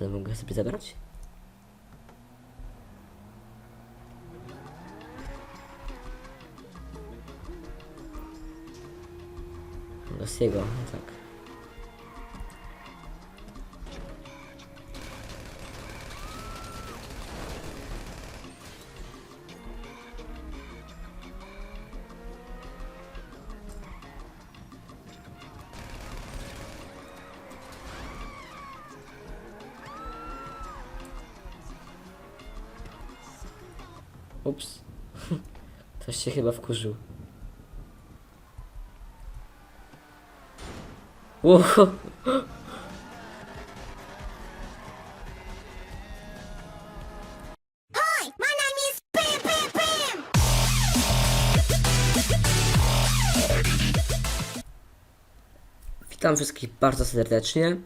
Ten mogę sobie zabrać? Rossiego, no tak. Się chyba wkurzył. Wow. Witam wszystkich bardzo serdecznie.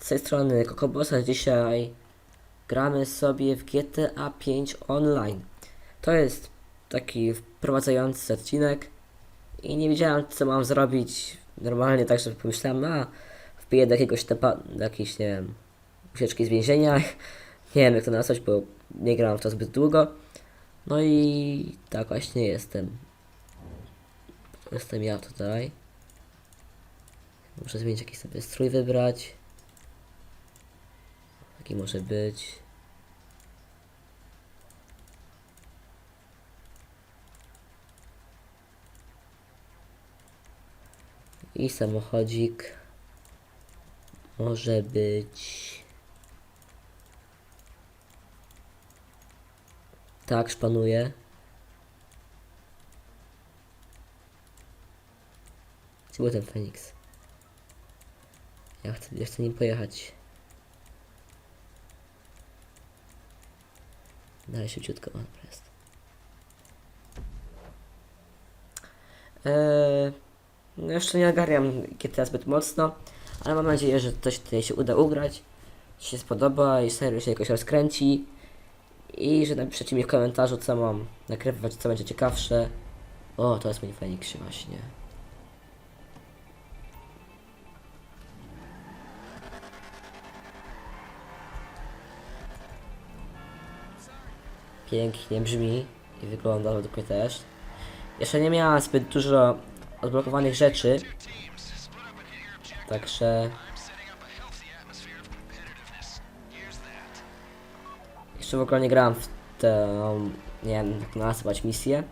Z tej strony Kokobosa. Dzisiaj gramy sobie w GTA 5 Online. To jest taki wprowadzający odcinek i nie wiedziałem co mam zrobić normalnie, tak że pomyślałem, a wpiję do jakiegoś tepa, do jakiejś, nie wiem, ucieczki z więzienia. Nie wiem jak to nazwać, bo nie grałem w to zbyt długo. No i tak właśnie jestem. Jestem ja tutaj. Muszę zmienić jakiś sobie strój wybrać. Jaki może być. I samochodzik może być. Tak, szpanuje. Gdzie był ten Feniks? Ja chcę, ja chcę nim pojechać. Dalej szybciutko, o, dobra jest. Eee, no jeszcze nie ogarniam GTA zbyt mocno, ale mam nadzieję, że coś tutaj się uda ugrać, ci się spodoba i serio się jakoś rozkręci i że napiszecie mi w komentarzu, co mam nakrywać, co będzie ciekawsze. O, to jest mój się właśnie. Pięknie brzmi i wygląda mnie też. Jeszcze nie miałem zbyt dużo odblokowanych rzeczy. Także... Jeszcze w ogóle nie grałem w tę, nie wiem jak misję.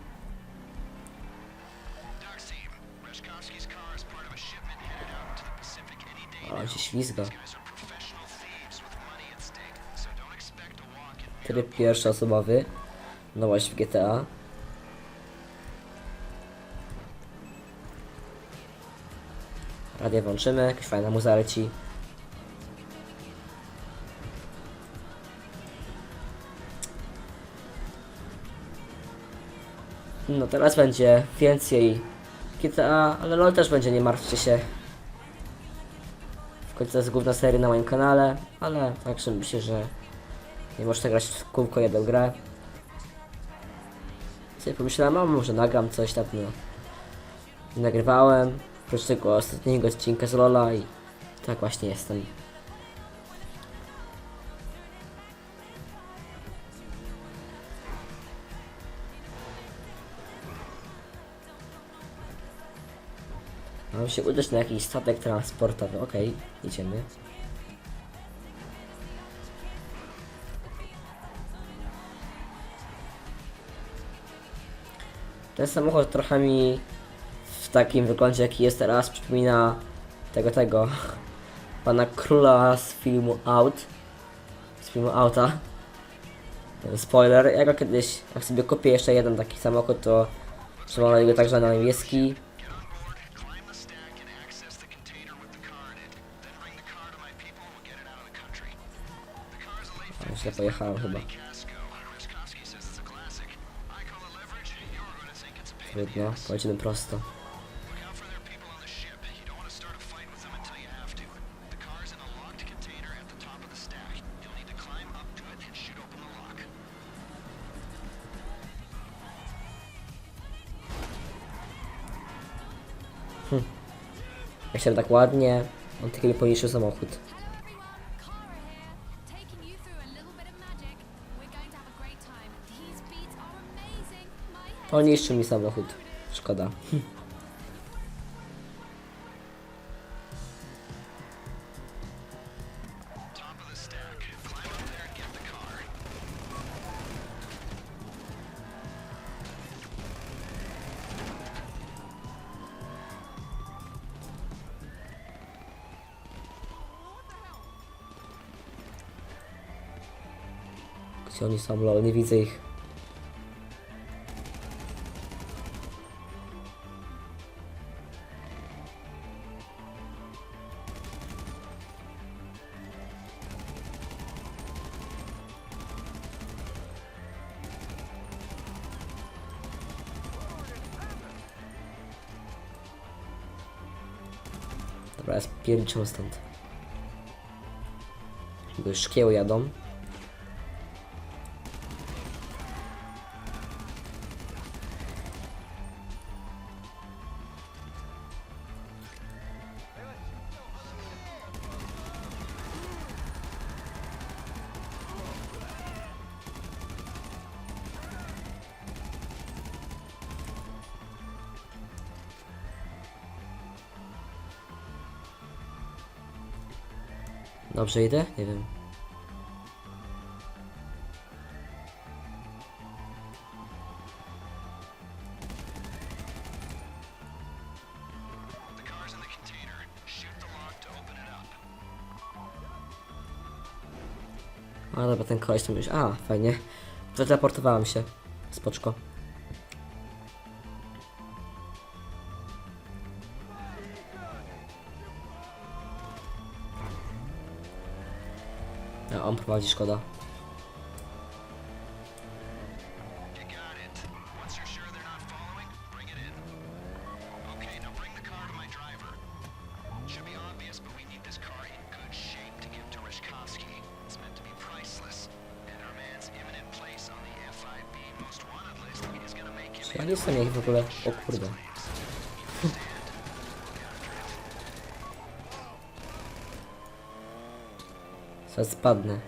O, się ślizga. Tryb pierwszoosobowy. Nowość w GTA. Radio włączymy, jakaś fajna muza leci. No teraz będzie więcej GTA, ale LOL też będzie, nie martwcie się. W końcu to jest główna seria na moim kanale, ale także myślę, że nie można grać w kółko jedną grę. Sobie pomyślałem, a może nagram coś tak, no. Nagrywałem, oprócz tego ostatniego odcinka z Lola i tak właśnie jestem. Mam się udać na jakiś statek transportowy, okej, idziemy. Ten samochód trochę mi takim wyglądzie jaki jest teraz przypomina tego tego pana króla z filmu Out z filmu Auta spoiler, ja go kiedyś jak sobie kupię jeszcze jeden taki samochód to przemaloję go także na niebieski. Źle pojechałem chyba. Trudno, pojedziemy prosto. napisałem tak ładnie, on tylko mi poniszczył samochód. Poniszczył mi samochód. Szkoda. Gdzie oni są, lol, nie widzę ich. Dobra, ja stąd. Szkieł jadą. Dobrze idę? Nie wiem. A dobra, ten koleś tam już... A, fajnie. Teleportowałem się. Spoczko. tam prowadzi, szkoda. Ja nie jestem jak w ogóle. O kurde. Zaraz spadnę.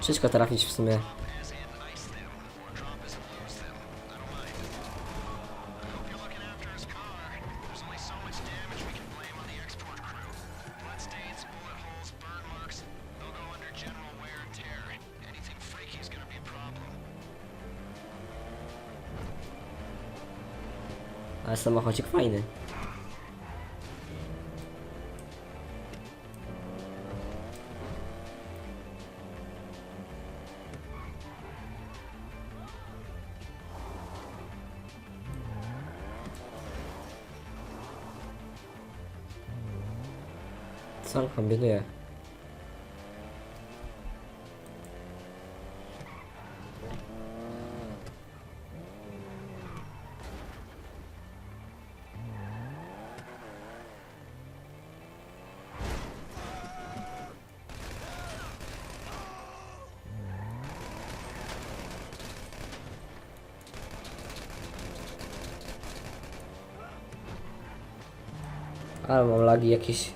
Ciężko trafić w sumie. Ale samochodzik fajny. pasang kambingnya ya Ah, mau lagi ya, guys.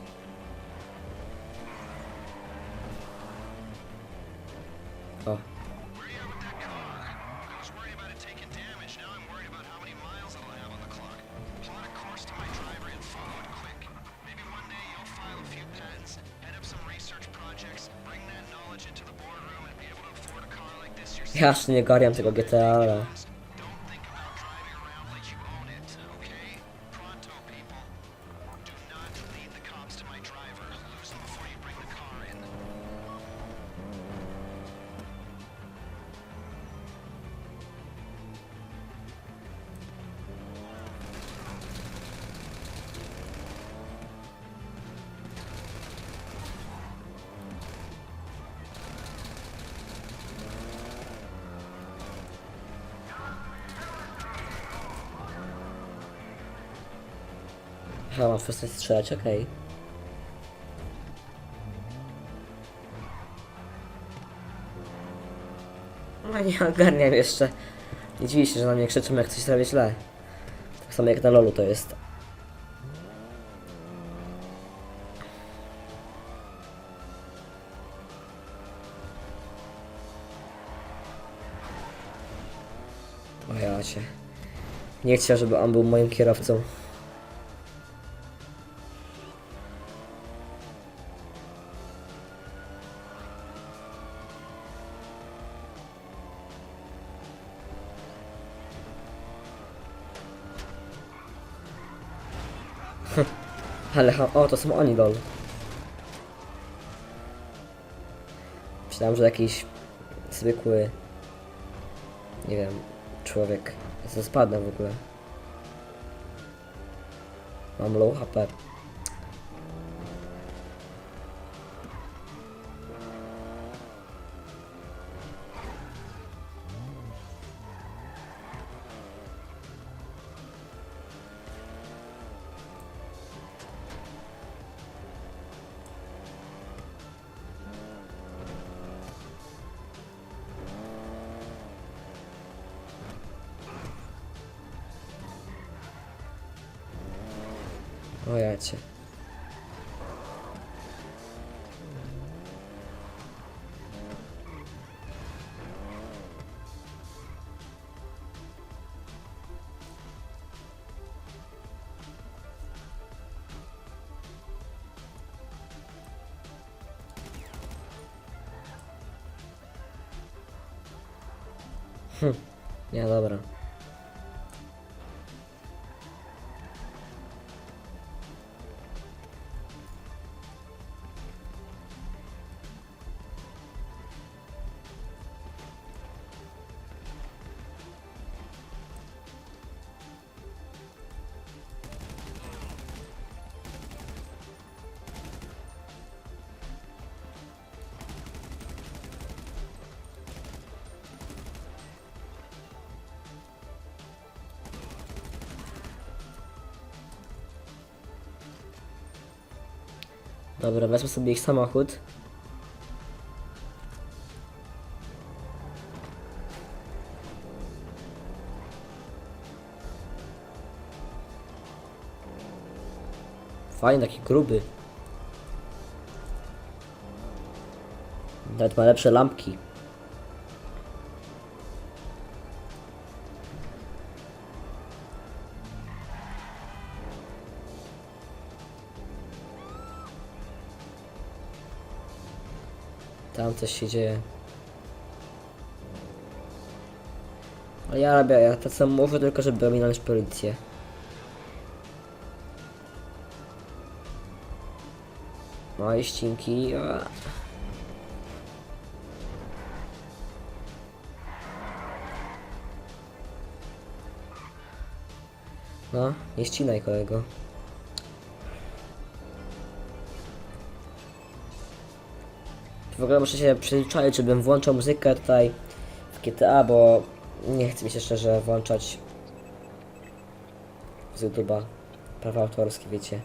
Jasne, nie gariam tego GTA, ale... łatwo stąd strzelać, okej. Okay. No nie ogarniam jeszcze. Nie dziwi się, że na mnie krzyczą, jak coś zrobię źle. Tak samo jak na lolu to jest. Ojacie. Nie chciał, żeby on był moim kierowcą. Ale o, to są oni, lol. Myślałem, że jakiś zwykły, nie wiem, człowiek. Co spadnę w ogóle. Mam low HP. Hm, nie, dobra. Dobra, wezmę sobie ich samochód. Fajny, taki gruby. Nawet ma lepsze lampki. Tam coś się dzieje. Ale ja robię, ja to co mówię, tylko żeby ominąć policję. No i ścinki. a. No, nie ścinaj kolego. W ogóle muszę się przyzwyczaić, żebym włączał muzykę tutaj w GTA, bo nie chcę mi się szczerze włączać z YouTube'a. Prawa autorskie, wiecie.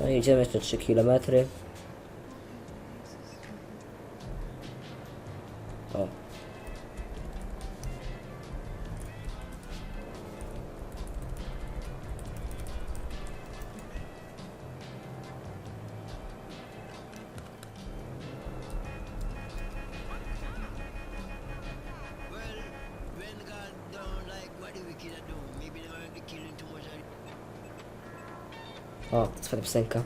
No i idziemy jeszcze 3 km. O, to jest fajna piosenka.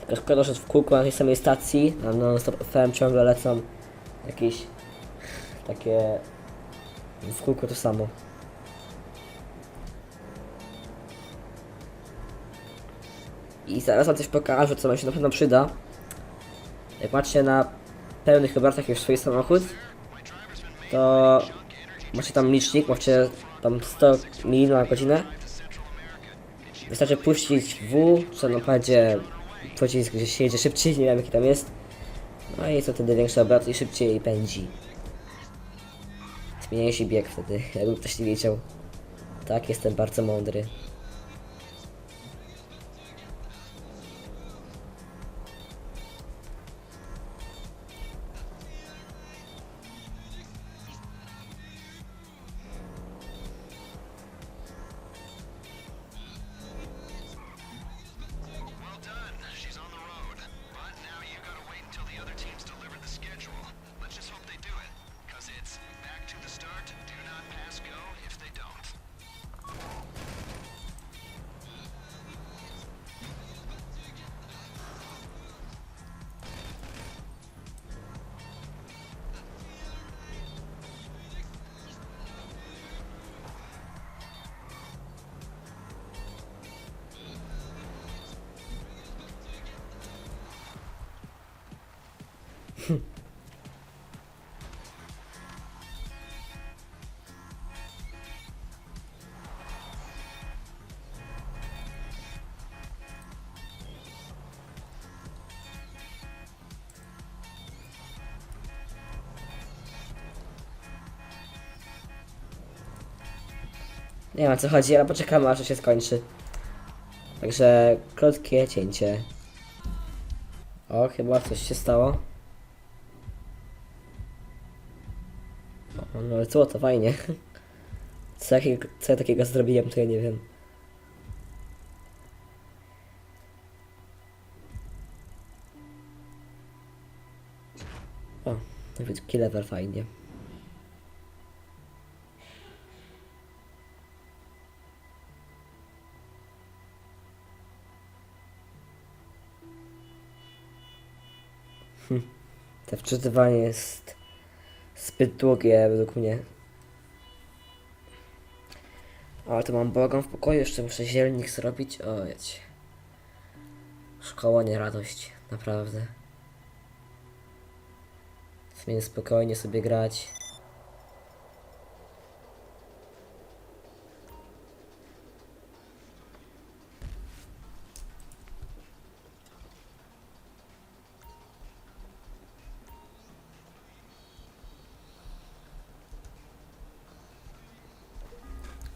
Tylko szkoda, że w kółko na tej samej stacji, na non-stop FM ciągle lecą jakieś takie w kółko to samo. I zaraz wam coś pokażę, co wam się na pewno przyda. Jak macie na pełnych obrotach już swój samochód, to macie tam licznik, macie tam 100 mil na godzinę. Wystarczy puścić W, co na padzie pocisk gdzieś jedzie szybciej, nie wiem jaki tam jest. No i co wtedy większy obrot i szybciej pędzi. Zmieniajszy bieg wtedy, jakby ktoś nie wiedział. Tak, jestem bardzo mądry. Nie wiem o co chodzi, ale poczekamy aż to się skończy. Także krótkie cięcie. O, chyba coś się stało. Ale co, to fajnie. Co, jakiego, co ja takiego zrobiłem, to ja nie wiem. O, nawet level fajnie. To wczytywanie jest zbyt długie według mnie. Ale to mam błagam w pokoju, jeszcze muszę zielnik zrobić. O, wiecie. Szkoła nie radość, naprawdę. Zmień spokojnie sobie grać.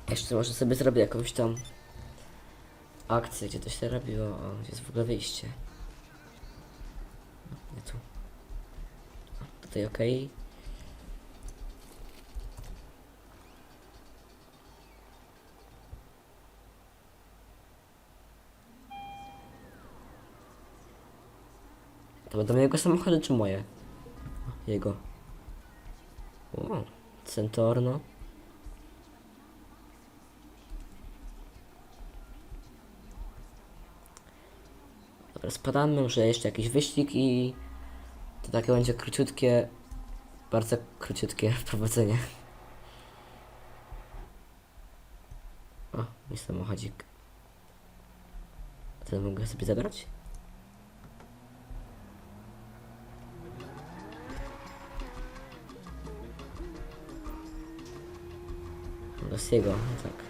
Jeszcze może sobie zrobię jakąś tam akcję, gdzie to się robiło. O, gdzie jest w ogóle wyjście? No, nie tu. O, tutaj ok. To będą jego samochody czy moje? O, jego. O, Centorno. Spadamy, może jeszcze jakiś wyścig i to takie będzie króciutkie, bardzo króciutkie wprowadzenie. O, mój samochodzik. Ten mogę sobie zabrać? Rossiego, no tak.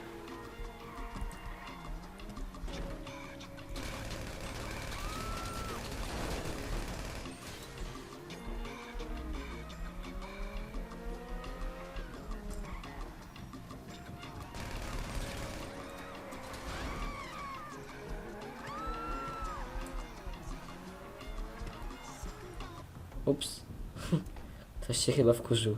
Ups. Ktoś się chyba wkurzył.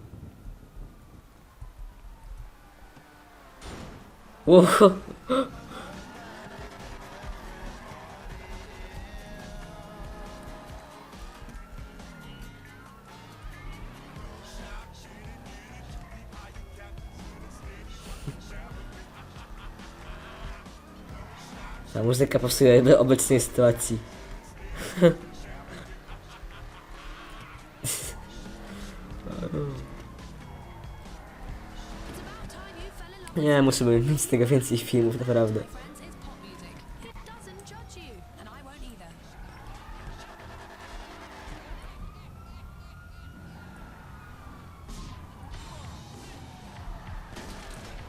Uhu. Ta muzyka pasuje do obecnej sytuacji. Nie, musimy mieć z tego więcej filmów, naprawdę.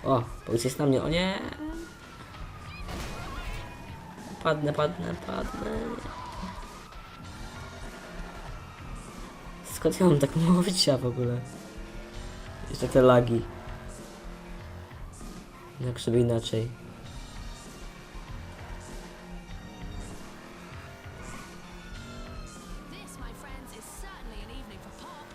O, policja jest na mnie, o nie! Padnę, padnę, padnę. Skąd ja mam tak mało życia w ogóle? Jeszcze te lagi. Evening for pop.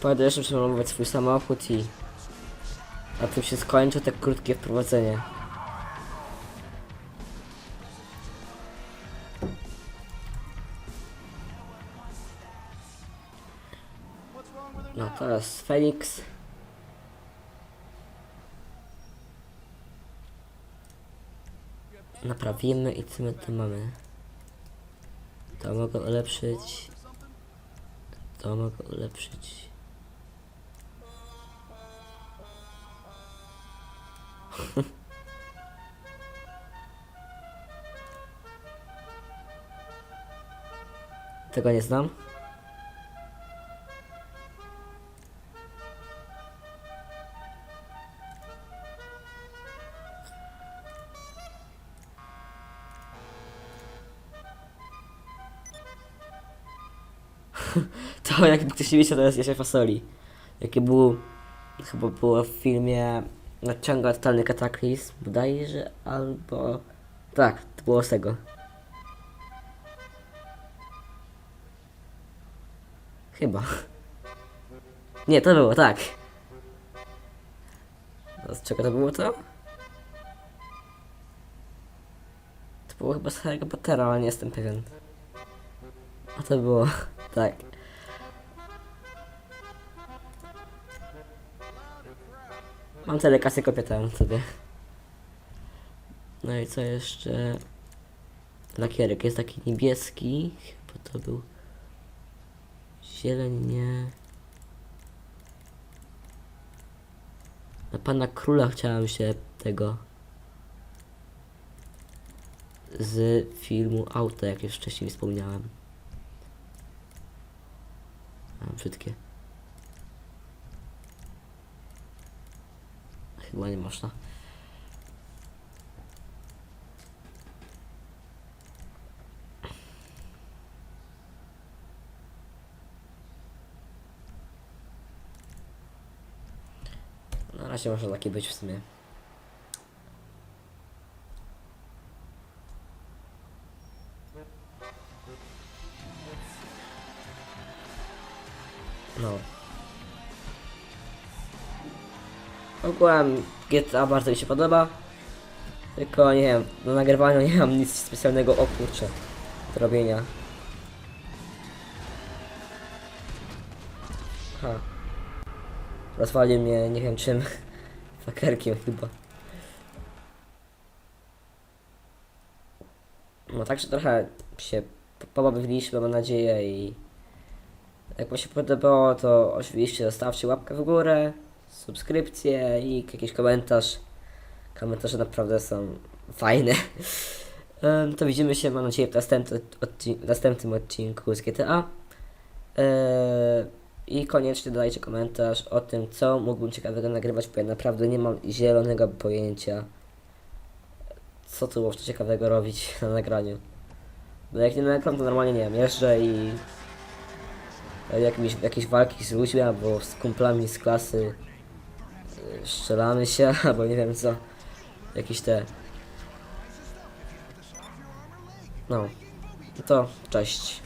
Pojadę jeszcze przełamować swój samochód i... A tym się skończy tak krótkie wprowadzenie. teraz Felix. Naprawimy i co my tu mamy? To mogę ulepszyć. To mogę ulepszyć. Tego nie znam. To jakby ktoś nie wiedział, to jest Jasia Fasoli. Jakie był, chyba było w filmie Nadciąga totalny kataklizm, bodajże, albo... Tak, to było z tego. Chyba. Nie, to było, tak. Z czego to było to? To było chyba z Harry'ego Pottera, ale nie jestem pewien. A to było, tak. Mam tyle kasy, kopię tam sobie. No i co jeszcze? Lakierek jest taki niebieski, chyba to był zieleń, nie. Na pana króla chciałem się tego z filmu Auto, jak już wcześniej wspomniałem. Mam brzydkie. Chyba nie można. Na razie może taki być Ogółem GTA bardzo mi się podoba. Tylko nie wiem, do nagrywania nie mam nic specjalnego o kurczę do robienia. Ha. Rozwalił mnie nie wiem czym. Fakerkiem chyba. No także trochę się po- pobawiliśmy, mam nadzieję i jak wam się podobało, to oczywiście zostawcie łapkę w górę, subskrypcję i jakiś komentarz. Komentarze naprawdę są fajne. To widzimy się, mam nadzieję, w następnym, odci- w następnym odcinku z GTA. I koniecznie dodajcie komentarz o tym, co mógłbym ciekawego nagrywać, bo ja naprawdę nie mam zielonego pojęcia, co tu można ciekawego robić na nagraniu. Bo jak nie nagram, to normalnie nie wiem, jeżdżę i e, jakieś, jakieś walki z ludźmi albo z kumplami z klasy strzelamy się, albo nie wiem co. Jakieś te... No. To cześć.